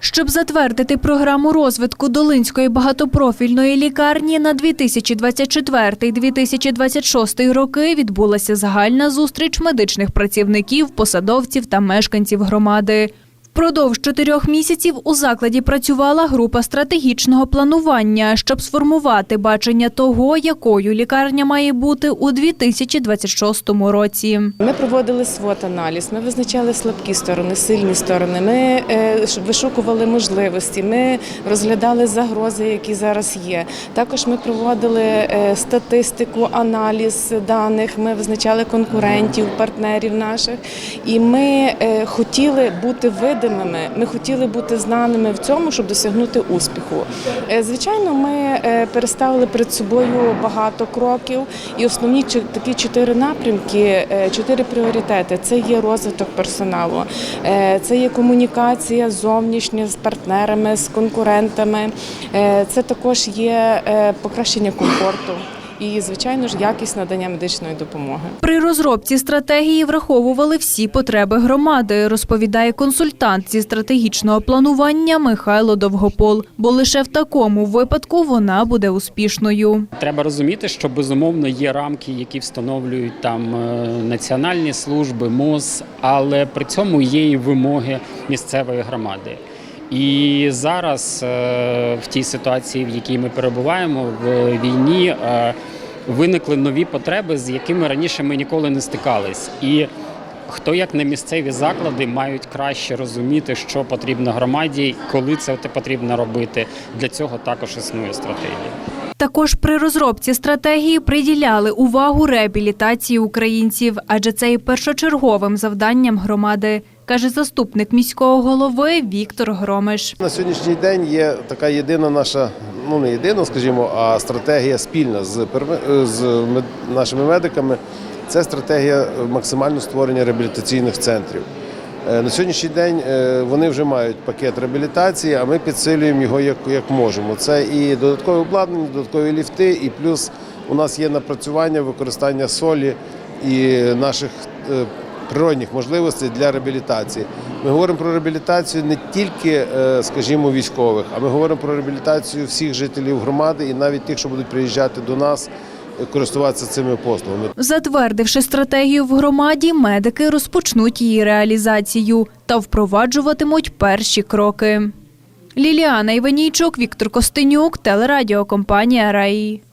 Щоб затвердити програму розвитку Долинської багатопрофільної лікарні на 2024-2026 роки відбулася загальна зустріч медичних працівників, посадовців та мешканців громади. Впродовж чотирьох місяців у закладі працювала група стратегічного планування, щоб сформувати бачення того, якою лікарня має бути у 2026 році. Ми проводили свот-аналіз, ми визначали слабкі сторони, сильні сторони. Ми е, вишукували можливості. Ми розглядали загрози, які зараз є. Також ми проводили е, статистику, аналіз даних. Ми визначали конкурентів, партнерів наших. І ми е, хотіли бути видимими. Ми хотіли бути знаними в цьому, щоб досягнути успіху. Е, Звичайно, ми е, переставили перед собою багато кроків, і основні такі чотири напрямки, е, чотири пріоритети це є розвиток персоналу, це є комунікація зовнішня з партнерами, з конкурентами, це також є покращення комфорту і, звичайно ж, якість надання медичної допомоги. При розробці стратегії враховували всі потреби громади, розповідає консультант зі стратегічного планування Михайло Довгопол. Бо лише в такому випадку вона буде успішною. Треба розуміти, що безумовно є рамки, які встановлюють там е, національні служби, МОЗ, але при цьому є і вимоги місцевої громади. І зараз е, в тій ситуації, в якій ми перебуваємо в війні, е, виникли нові потреби, з якими раніше ми ніколи не стикались. І хто як не місцеві заклади мають краще розуміти, що потрібно громаді, коли це потрібно робити. Для цього також існує стратегія. Також при розробці стратегії приділяли увагу реабілітації українців, адже це є першочерговим завданням громади, каже заступник міського голови Віктор Громиш. На сьогоднішній день є така єдина наша, ну не єдина, скажімо, а стратегія спільна з, з нашими медиками. Це стратегія максимального створення реабілітаційних центрів. Е, На сьогоднішній день е, вони вже мають пакет реабілітації, а ми підсилюємо його як, як можемо. Це і додаткове обладнання, додаткові ліфти, і плюс у нас є напрацювання використання солі і наших е, природних можливостей для реабілітації. Ми говоримо про реабілітацію не тільки, е, скажімо, військових, а ми говоримо про реабілітацію всіх жителів громади і навіть тих, що будуть приїжджати до нас, е, користуватися цими послугами. Затвердивши стратегію в громаді, медики розпочнуть її реалізацію та впроваджуватимуть перші кроки. Ліліана Іванійчук, Віктор Костенюк, телерадіокомпанія Раї.